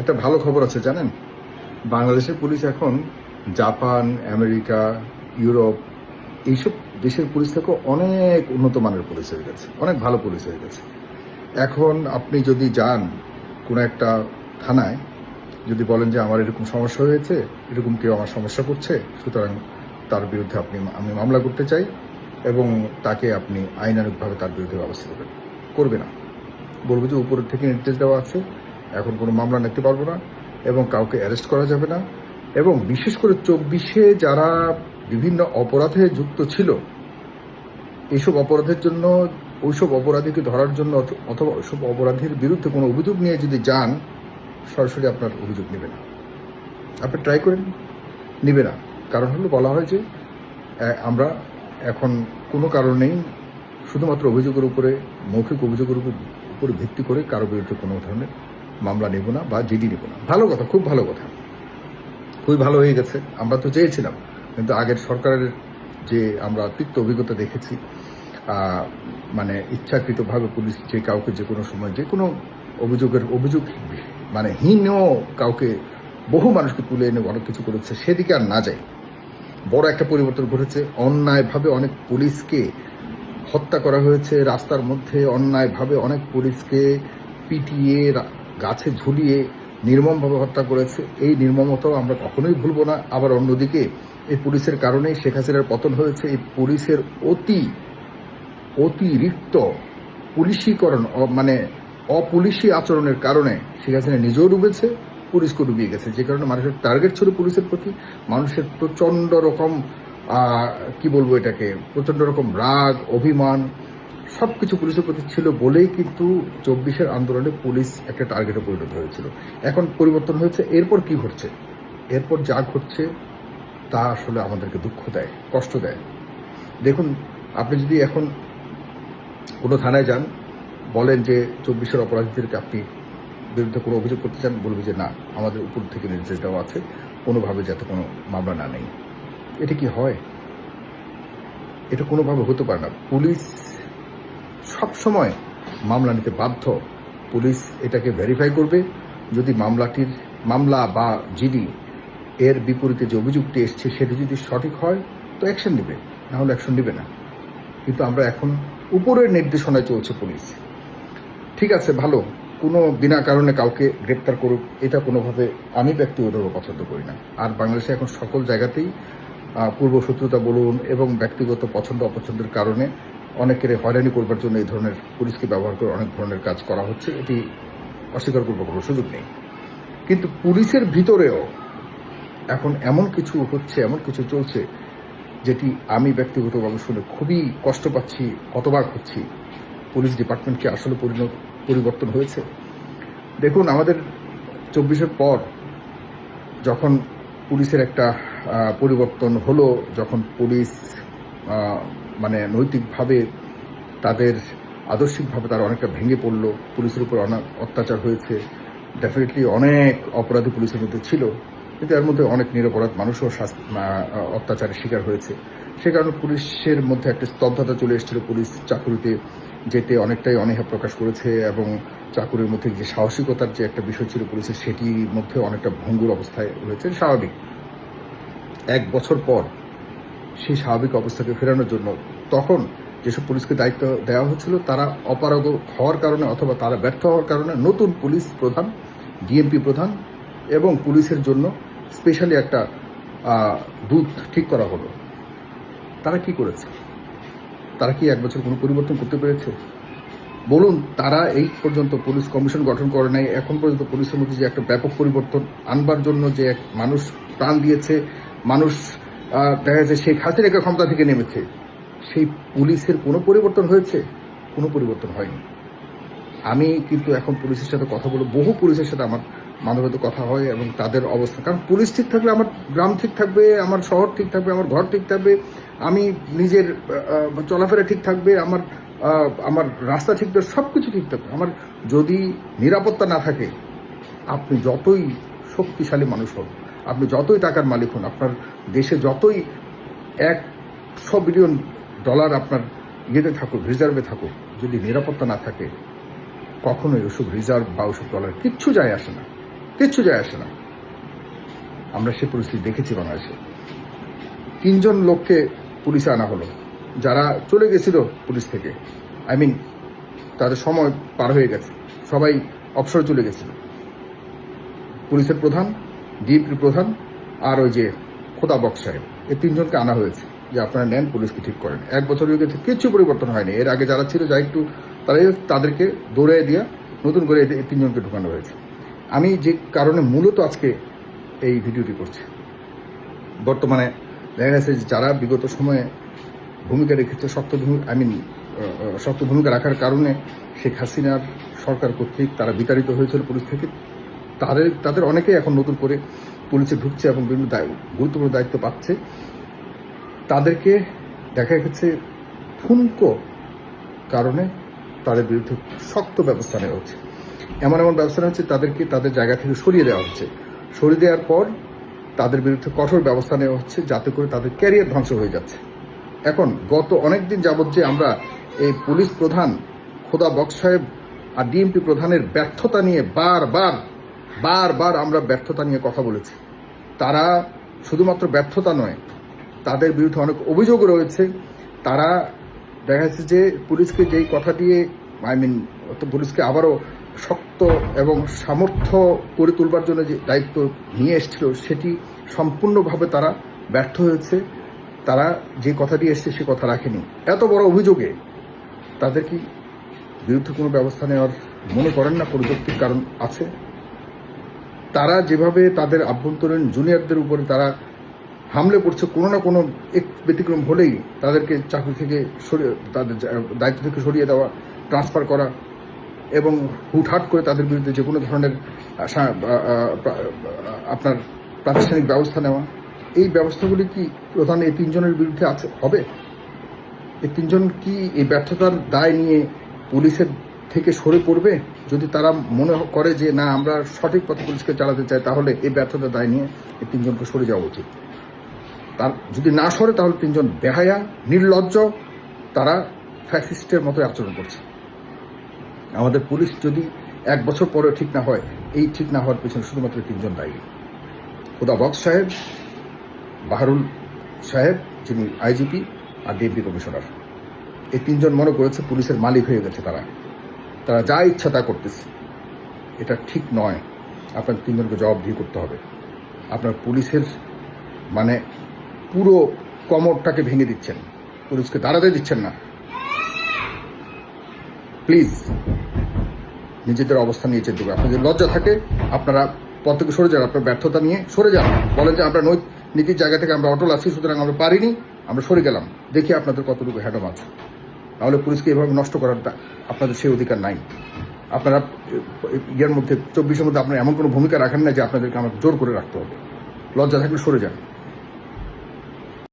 একটা ভালো খবর আছে, জানেন? বাংলাদেশের পুলিশ এখন জাপান, আমেরিকা, ইউরোপ, এইসব দেশের পুলিশ থেকে অনেক উন্নত মানের পুলিশ হয়ে গেছে, অনেক ভালো পুলিশ হয়ে গেছে। এখন আপনি যদি যান কোনো একটা থানায়, যদি বলেন যে আমার এরকম সমস্যা হয়েছে, এরকম কেউ আমার সমস্যা করছে, সুতরাং তার বিরুদ্ধে আপনি আমি মামলা করতে চাই এবং তাকে আপনি আইনানুগভাবে তার বিরুদ্ধে ব্যবস্থা করবেন করবে না। বলব যে উপরের থেকে নির্দেশ দেওয়া আছে। এখন কোনো মামলা নিতে পারব না এবং কাউকে অ্যারেস্ট করা যাবে না। এবং বিশেষ করে চব্বিশে যারা বিভিন্ন অপরাধে যুক্ত ছিল এইসব অপরাধের জন্য, ওইসব অপরাধীকে ধরার জন্য অথ- অথবা ওইসব অপরাধীর বিরুদ্ধে কোনো অভিযোগ নিয়ে যদি যান, সরাসরি আপনার অভিযোগ নেবে না। আপনি ট্রাই করেন, নেবে না। কারণ হলো বলা হয় যে আমরা এখন কোনো কারণেই শুধুমাত্র অভিযোগের উপরে, মৌখিক অভিযোগের উপর, উপরে ভিত্তি করে কারও বিরুদ্ধে কোনো ধরনের মামলা নেব না বা জিডি নেব না। ভালো কথা, খুব ভালো কথা। খুবই ভালো হয়ে গেছে। আমরা তো চেয়েছিলাম, কিন্তু আগের সরকারের যে আমরা তিক্ত অভিজ্ঞতা দেখেছি মানে ইচ্ছাকৃতভাবে পুলিশ যে কাউকে যে কোনো সময় যে কোনো অভিযোগের অভিযোগ মানে হীন কাউকে বহু মানুষকে তুলে এনে অনেক কিছু করেছে, সেদিকে আর না যায় বড় একটা পরিবর্তন ঘটেছে, অন্যায়ভাবে অনেক পুলিশকে হত্যা করা হয়েছে, রাস্তার মধ্যে অন্যায়ভাবে অনেক পুলিশকে পিটিয়ে গাছে ঝুলিয়ে নির্মমভাবে হত্যা করেছে। এই নির্মমতাও আমরা কখনোই ভুলব না। আবার অন্যদিকে, এই পুলিশের কারণেই শেখ হাসিনার পতন হয়েছে। এই পুলিশের অতি, অতিরিক্ত পুলিশীকরণ মানে অপুলিশি আচরণের কারণে শেখ হাসিনা নিজেও ডুবেছে পুলিশকে ডুবিয়ে গেছে। যে কারণে মানুষের টার্গেট ছিল পুলিশের প্রতি। মানুষের প্রচণ্ড রকম কি বলব এটাকে? প্রচণ্ড রকম রাগ, অভিমান সব কিছু পুলিশের প্রতি ছিল বলেই কিন্তু চব্বিশের আন্দোলনে পুলিশ একটা টার্গেটে পরিণত হয়েছিল। এখন পরিবর্তন হয়েছে, এরপর কি ঘটছে? এরপর যা ঘটছে, তা আসলে আমাদেরকে দুঃখ দেয়, কষ্ট দেয়। দেখুন, আপনি যদি এখন কোনো থানায় যান, বলেন যে চব্বিশের অপরাধীদেরকে আপনি বিরুদ্ধে কোনো অভিযোগ করতে চান, বলবে যে না, আমাদের উপর থেকে নির্দেশ দেওয়া আছে, কোনোভাবে যাতে কোনো মামলা না নেই। এটা কি হয়? এটা কোনোভাবে হতে পারে না। পুলিশ সব সময় মামলা নিতে বাধ্য, পুলিশ এটাকে ভেরিফাই করবে। যদি মামলাটির, মামলা বা জিডি এর বিপরীতে যে অভিযোগটি এসছে, সেটি যদি সঠিক হয়, তো অ্যাকশন নেবে। না হলে অ্যাকশন নেবে না। কিন্তু আমরা এখন উপরের নির্দেশনায় চলছে পুলিশ। ঠিক আছে, ভালো। কোনো বিনা কারণে কাউকে গ্রেপ্তার করুক, এটা কোনোভাবে আমি ব্যক্তিগতভাবে পছন্দ করি না। আর বাংলাদেশে এখন সকল জায়গাতেই পূর্বশত্রুতা বলুন এবং ব্যক্তিগত পছন্দ অপছন্দের কারণে অনেকের হয়রানি করবার জন্য এই ধরনের পুলিশকে ব্যবহার করে অনেক ধরনের কাজ করা হচ্ছে, এটি অস্বীকার করবার কোনো সুযোগ নেই। কিন্তু পুলিশের ভিতরেও এখন এমন কিছু হচ্ছে, এমন কিছু চলছে, যেটি আমি ব্যক্তিগতভাবে শুনে খুবই কষ্ট পাচ্ছি, হতবাক হচ্ছি। পুলিশ ডিপার্টমেন্টকে আসলে পরিণত পরিবর্তন হয়েছে। দেখুন, আমাদের চব্বিশের পর যখন পুলিশের একটা পরিবর্তন হলো, যখন পুলিশ নৈতিকভাবে তাদের, আদর্শিকভাবে তারা অনেকটা ভেঙে পড়ল, পুলিশের উপর অনেক অত্যাচার হয়েছে। ডেফিনেটলি অনেক অপরাধী পুলিশের মধ্যে ছিল, কিন্তু এর মধ্যে অনেক নিরপরাধ মানুষও অত্যাচারের শিকার হয়েছে। সে কারণে পুলিশের মধ্যে একটা স্তব্ধতা চলে এসেছিল। পুলিশ চাকুরিতে যেতে অনেকটাই অনীহা প্রকাশ করেছে এবং চাকুরির মধ্যে যে সাহসিকতার যে একটা বিষয় ছিল পুলিশের, সেটির মধ্যে অনেকটা ভঙ্গুর অবস্থায় রয়েছে। স্বাভাবিক। এক বছর পর সেই স্বাভাবিক অবস্থাকে ফেরানোর জন্য। তখন যেসব পুলিশকে দায়িত্ব দেওয়া হচ্ছিল, তারা অপারগ হওয়ার কারণে অথবা তারা ব্যর্থ হওয়ার কারণে নতুন পুলিশ প্রধান, ডিএমপি প্রধান এবং পুলিশের জন্য স্পেশালি একটা দূত ঠিক করা হলো। তারা কি করেছে? তারা কি এক বছর কোনো পরিবর্তন করতে পেরেছে? বলুন, তারা এই পর্যন্ত পুলিশ কমিশন গঠন করে নাই, এখন পর্যন্ত পুলিশের মধ্যে যে একটা ব্যাপক পরিবর্তন আনবার জন্য যে এক মানুষ প্রাণ দিয়েছে, মানুষ দেখা যাচ্ছে শেখ হাসিনাকে ক্ষমতা থেকে নেমেছে। সেই পুলিশের কোনো পরিবর্তন হয়েছে? কোনো পরিবর্তন হয়নি। আমি কিন্তু এখন পুলিশের সাথে কথা বলে বহু পুলিশের সাথে আমার মধ্যে কথা হয় এবং তাদের অবস্থা। কারণ পুলিশ ঠিক থাকলে আমার গ্রাম ঠিক থাকবে, আমার শহর ঠিক থাকবে, আমার ঘর ঠিক থাকবে, আমি নিজের চলাফেরা ঠিক থাকবে, আমার আমার রাস্তা ঠিক থাকবে সব কিছু ঠিক থাকবে। আমার যদি নিরাপত্তা না থাকে, আপনি যতই শক্তিশালী মানুষ হন আপনি যতই টাকার মালিক হন, আপনার দেশে যতই একশো বিলিয়ন ডলার আপনার ইয়েতে থাকুক, রিজার্ভে থাকুক, যদি নিরাপত্তা না থাকে, কখনোই ওসব রিজার্ভ বা ওসব ডলার কিচ্ছু যায় আসে না। কিচ্ছু যায় আসে না। আমরা সে পরিস্থিতি দেখেছি বাংলাদেশে। তিনজন লোককে পুলিশে আনা হলো। যারা চলে গেছিল পুলিশ থেকে, আই মিন, তাদের সময় পার হয়ে গেছে। সবাই অবসরে চলে গেছিল। পুলিশের প্রধান ডিএপি প্রধান আর ওই যে খোদা বক্স সাহেব। এই তিনজনকে আনা হয়েছে যে আপনারা নেন, পুলিশকে ঠিক করেন। এক বছর হয়ে গেছে, কিছু পরিবর্তন হয়নি। এর আগে যারা ছিল, যা একটু তারাই তাদেরকে দৌড়ে দিয়া নতুন করে এই তিনজনকে ঢুকানো হয়েছে। আমি যে কারণে মূলত আজকে এই ভিডিওটি করছি, বর্তমানে দেখা গেছে যে যারা বিগত সময়ে ভূমিকা রেখেছে, শক্ত ভূমিকা আই মিন শক্ত ভূমিকা রাখার কারণে শেখ হাসিনার সরকার কর্তৃক তারা বিতাড়িত হয়েছিল পুলিশ থেকে। তাদের তাদের অনেকেই এখন নতুন করে পুলিশে ঢুকছে এবং বিভিন্ন গুরুত্বপূর্ণ দায়িত্ব পাচ্ছে। তাদেরকে দেখা গেছে ঠুনকো কারণে তাদের বিরুদ্ধে শক্ত ব্যবস্থা নেওয়া হচ্ছে। এমন এমন ব্যবস্থা হচ্ছে তাদেরকে তাদের জায়গা থেকে সরিয়ে দেওয়া হচ্ছে। সরিয়ে দেওয়ার পর তাদের বিরুদ্ধে কঠোর ব্যবস্থা নেওয়া হচ্ছে যাতে করে তাদের ক্যারিয়ার ধ্বংস হয়ে যাচ্ছে। এখন গত অনেক দিন যাবৎ যে আমরা এই পুলিশ প্রধান খোদা বক্স সাহেব আর ডিএমপি প্রধানের ব্যর্থতা নিয়ে বারবার বারবার আমরা ব্যর্থতা নিয়ে কথা বলেছি। তারা শুধুমাত্র ব্যর্থতা নয়, তাদের বিরুদ্ধে অনেক অভিযোগ রয়েছে। তারা দেখা যাচ্ছে যে পুলিশকে যেই কথা দিয়ে আই মিন পুলিশকে আবারও শক্ত এবং সামর্থ্য করে তুলবার জন্য যে দায়িত্ব নিয়ে এসেছিল, সেটি সম্পূর্ণভাবে তারা ব্যর্থ হয়েছে। তারা যে কথা দিয়ে এসছে, সে কথা রাখেনি। এত বড় অভিযোগে তাদের কি বিরুদ্ধে কোনো ব্যবস্থা নেওয়ার মনে করেন না পরিবর্তির কারণ আছে? তারা যেভাবে তাদের আভ্যন্তরীণ জুনিয়রদের উপরে তারা হামলে পড়ছে, কোনো না কোনো এক ব্যতিক্রম হলেই তাদেরকে চাকরি থেকে সরিয়ে, তাদের দায়িত্ব থেকে সরিয়ে দেওয়া ট্রান্সফার করা এবং হুটহাট করে তাদের বিরুদ্ধে যে কোনো ধরনের আপনার প্রাতিষ্ঠানিক ব্যবস্থা নেওয়া, এই ব্যবস্থাগুলি কি প্রধান এই তিনজনের বিরুদ্ধে আছে? হবে? এই তিনজন কি এই ব্যর্থতার দায় নিয়ে পুলিশের থেকে সরে পড়বে? যদি তারা মনে করে যে, না, আমরা সঠিক পথে পুলিশকে চালাতে চাই, তাহলে এই ব্যর্থতার দায় নিয়ে এই তিনজনকে সরে যাওয়া উচিত। তার, যদি না সরে, তাহলে তিনজন বেহায়া, নির্লজ্জ, তারা ফ্যাসিস্টের মতো আচরণ করছে। আমাদের পুলিশ যদি এক বছর পরে ঠিক না হয়, এই ঠিক না হওয়ার পেছনে শুধুমাত্র তিনজন দায়ী। খুদা বক্স সাহেব, বাহারুল সাহেব, যিনি আইজিপি আর ডিএমপি কমিশনার। এই তিনজন মনে করেছে পুলিশের মালিক হয়ে গেছে তারা। তারা যা ইচ্ছা তা করতেছে। এটা ঠিক নয়। আপনার তিনজনকে জবাবদিহি করতে হবে। আপনার পুলিশের মানে পুরো কমরটাকে ভেঙে দিচ্ছেন। পুলিশকে দাঁড়াতে দিচ্ছেন না। প্লিজ, নিজেদের অবস্থান নিয়ে চিন্তা করুন। আপনাদের লজ্জা থাকে, আপনারা পথ থেকে সরে যান, আপনার ব্যর্থতা নিয়ে সরে যান। বলেন যে আমরা নৈত নীতির জায়গা থেকে আমরা অটল আছি, সুতরাং আমরা পারিনি, আমরা সরে গেলাম। দেখি আপনাদের কতটুকু হ্যাডম আছে। নাহলে পুলিশকে এভাবে নষ্ট করারটা আপনাদের সেই অধিকার নাই। আপনারা, ইয়ের মধ্যে, চব্বিশের মধ্যে আপনারা এমন কোনো ভূমিকা রাখেন না যে আপনাদেরকে আমাকে জোর করে রাখতে হবে। লজ্জা থাকলে সরে যান।